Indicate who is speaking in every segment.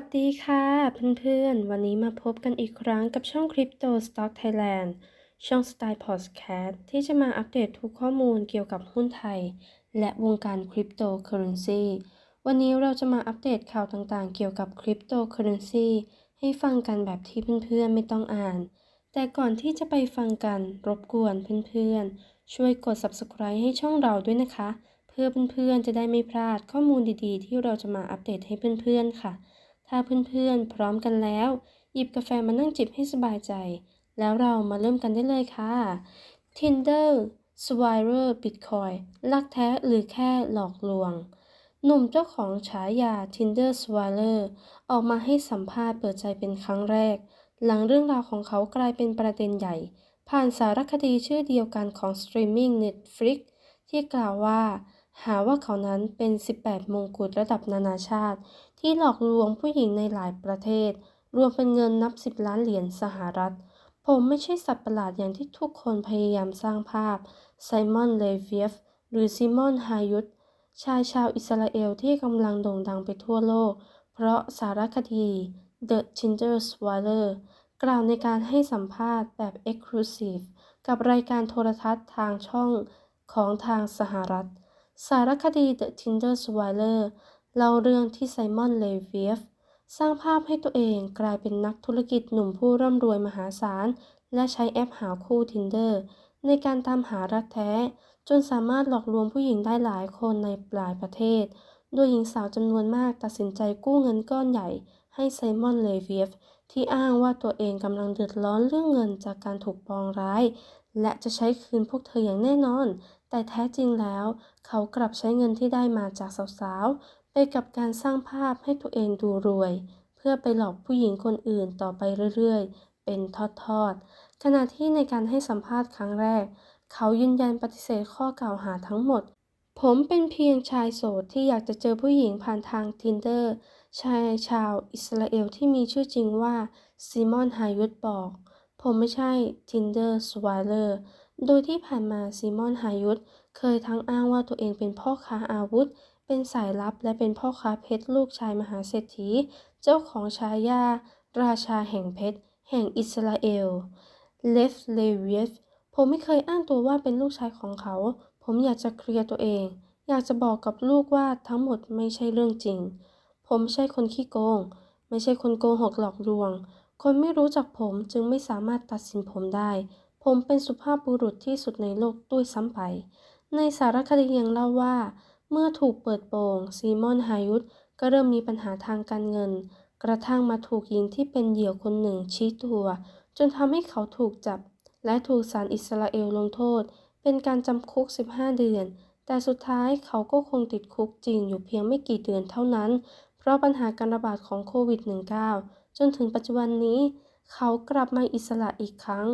Speaker 1: วัสดีค่ะเพื่อนๆ วันนี้มาพบกันอีกครั้งกับช่อง Crypto Stock Thailand ช่องสไตล์พอดแคสต์ที่จะมาอัปเดตทุกข้อมูลเกี่ยวกับหุ้นไทย และวงการคริปโตเคอเรนซีวันนี้เราจะมาอัปเดตข่าวต่างๆ เกี่ยวกับคริปโตเคอเรนซีให้ฟังกันแบบที่เพื่อนๆ ไม่ต้องอ่าน แต่ก่อนที่จะไปฟังกันรบกวนเพื่อนๆ ช่วยกด Subscribe ให้ช่องเราด้วยนะคะ เพื่อเพื่อนๆ จะได้ไม่พลาดข้อมูลดีๆ ที่เราจะมาอัปเดตให้เพื่อนๆ ค่ะ ถ้าเพื่อนๆ พร้อมกันแล้ว หยิบกาแฟมานั่งจิบให้สบายใจ แล้วเรามาเริ่มกันได้เลยค่ะ Tinder s w i r e r Bitcoin ลักแท้หรือแค่หลอกลวง หนุ่มเจ้าของฉายา Tinder s w i r e r ออกมาให้สัมภาษณ์เปิดใจเป็นครั้งแรก หลังเรื่องราวของเขากลายเป็นประเด็นใหญ่ ผ่านสารคดีชื่อเดียวกันของสตรีมมิ่ง Netflix ที่กล่าวว่า หาว่าเขานั้นเป็น 18 มงกุฎระดับนานาชาติ ที่หลอกลวงผู้หญิงในหลายประเทศ รวมเป็นเงินนับ 10 ล้านเหรียญสหรัฐ ผมไม่ใช่สัตว์ประหลาดอย่างที่ทุกคนพยายามสร้างภาพ ไซมอน เลเวียฟ หรือซิมอน ฮายุตชายชาวอิสราเอลที่กำลังโด่งดังไปทั่วโลก เพราะสารคดี The Tinder Swindler กล่าวในการให้สัมภาษณ์แบบ Exclusive กับรายการโทรทัศน์ทางช่องของทางสหรัฐ สารคดี The Tinder Swindler เล่าเรื่องที่ไซมอนเลเวียฟสร้างภาพให้ตัวเองกลายเป็นนักธุรกิจหนุ่มผู้ร่ำรวยมหาศาล และใช้แอปหาคู่ Tinder ในการตามหารักแท้ จนสามารถหลอกลวงผู้หญิงได้หลายคนในหลายประเทศ โดยหญิงสาวจำนวนมากตัดสินใจกู้เงินก้อนใหญ่ ให้ไซมอนเลเวียฟที่อ้างว่าตัวเองกำลังเดือดร้อนเรื่องเงินจากการถูกปองร้าย และจะใช้คืนพวกเธออย่างแน่นอน แต่แท้จริงแล้ว เขากลับใช้เงินที่ได้มาจากสาวๆ ไปกับการสร้างภาพให้ตัวเองดูรวย เพื่อไปหลอกผู้หญิงคนอื่นต่อไปเรื่อยๆ เป็นทอดๆ ขณะที่ในการให้สัมภาษณ์ครั้งแรก เขายืนยันปฏิเสธข้อกล่าวหาทั้งหมด ผมเป็นเพียงชายโสดที่อยากจะเจอผู้หญิงผ่านทาง Tinder ชายชาวอิสราเอลที่มีชื่อจริงว่าซิมอนฮายุตบอก ผมไม่ใช่ Tinder Swindler โดยที่ผ่านมาซิมอนฮายุตเคยทั้งอ้างว่าตัวเองเป็นพ่อค้าอาวุธ เป็นสายลับและเป็นพ่อค้าเพชรลูกชายมหาเศรษฐี เจ้าของชายา ราชาแห่งเพชร แห่งอิสราเอล เลฟเลเวียฟผมไม่เคยอ้างตัวว่าเป็นลูกชายของเขา ผมอยากจะเคลียร์ตัวเอง อยากจะบอกกับลูกว่าทั้งหมดไม่ใช่เรื่องจริง ผมไม่ใช่คนขี้โกง ไม่ใช่คนโกหกหลอกลวง คนไม่รู้จักผมจึงไม่สามารถตัดสินผมได้ ผมเป็นสุภาพบุรุษที่สุดในโลกด้วยซ้ำไป ในสารคดียังเล่าว่า เมื่อถูกเปิดโปงซีมอนฮายุตก็เริ่มมีปัญหาทางการเงิน กระทั่งมาถูกหญิงที่เป็นเหยื่อคนหนึ่งชี้ตัว จนทำให้เขาถูกจับ และถูกศาลอิสราเอลลงโทษ เป็นการจำคุก 15 เดือน แต่สุดท้ายเขาก็คงติดคุกจริงอยู่เพียงไม่กี่เดือนเท่านั้น เพราะปัญหาการระบาดของโควิด -19 จนถึงปัจจุบันนี้ เขากลับมาอิสระอีกครั้ง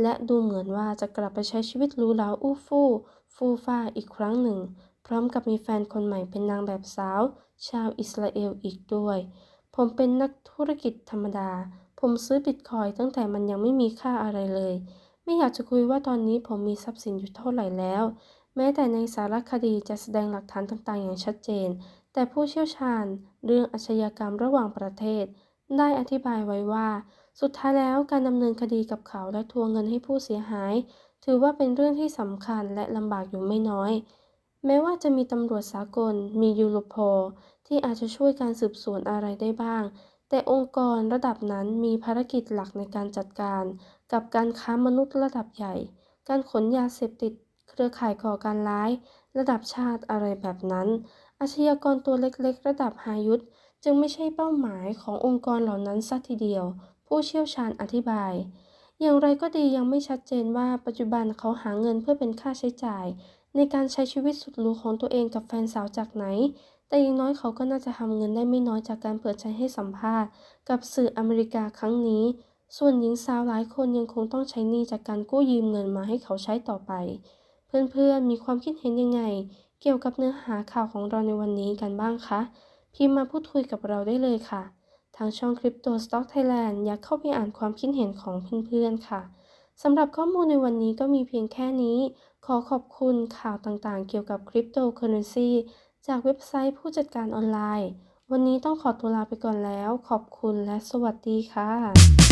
Speaker 1: และดูเหมือนว่าจะกลับไปใช้ชีวิตหรูหราอู้ฟู่ฟูฟ้าอีกครั้งหนึ่ง พร้อมกับมีแฟนคนใหม่เป็นนางแบบสาว ชาวอิสราเอลอีกด้วย ผมเป็นนักธุรกิจธรรมดา ผมซื้อบิตคอยตั้งแต่มันยังไม่มีค่าอะไรเลย ไม่อยากจะคุยว่าตอนนี้ผมมีทรัพย์สินอยู่เท่าไหร่แล้ว แม้แต่ในสารคดีจะแสดงหลักฐานต่างๆ อย่างชัดเจน แต่ผู้เชี่ยวชาญ เรื่องอาชญากรรมระหว่างประเทศ ได้อธิบายไว้ว่า สุดท้ายแล้วการดำเนินคดีกับเขาและทวงเงินให้ผู้เสียหาย ถือว่าเป็นเรื่องที่สำคัญและลำบากอยู่ไม่น้อย แม้ว่าจะมีตำรวจสากล มียูโรพลที่อาจจะช่วยการสืบสวนอะไรได้บ้าง แต่องค์กรระดับนั้นมีภารกิจหลักในการจัดการ กับการค้ามนุษย์ระดับใหญ่ การขนยาเสพติด เครือข่ายก่อการร้าย ระดับชาติอะไรแบบนั้น อาชญากรตัวเล็กๆ ระดับหายุทธจึงไม่ใช่เป้าหมายขององค์กรเหล่านั้นสัทีเดียว ผู้เชี่ยวชาญอธิบาย อย่างไรก็ดียังไม่ชัดเจนว่าปัจจุบันเขาหาเงินเพื่อเป็นค่าใช้จ่าย ในการใช้ชีวิตสุดหรูของตัวเองกับแฟนสาวจากไหน แต่อย่างน้อยเขาก็น่าจะทำเงินได้ไม่น้อยจากการเปิดใจให้สัมภาษณ์ กับสื่ออเมริกาครั้งนี้ ส่วนหญิงสาวหลายคนยังคงต้องใช้หนี้จากการกู้ยืมเงินมาให้เขาใช้ต่อไป เพื่อนๆมีความคิดเห็นยังไง เกี่ยวกับเนื้อหาข่าวของเราในวันนี้กันบ้างคะพิมพ์มาพูดคุยกับเราได้เลยค่ะ ทางช่อง Crypto Stock Thailand อยากเข้าไปอ่านความคิดเห็นของเพื่อนๆค่ะสำหรับข้อมูลในวันนี้ก็มีเพียงแค่นี้ ขอขอบคุณข่าวต่างๆ เกี่ยวกับคริปโตเคอเรนซีจากเว็บไซต์ผู้จัดการออนไลน์ วันนี้ต้องขอตัวลาไปก่อนแล้ว ขอบคุณและสวัสดีค่ะ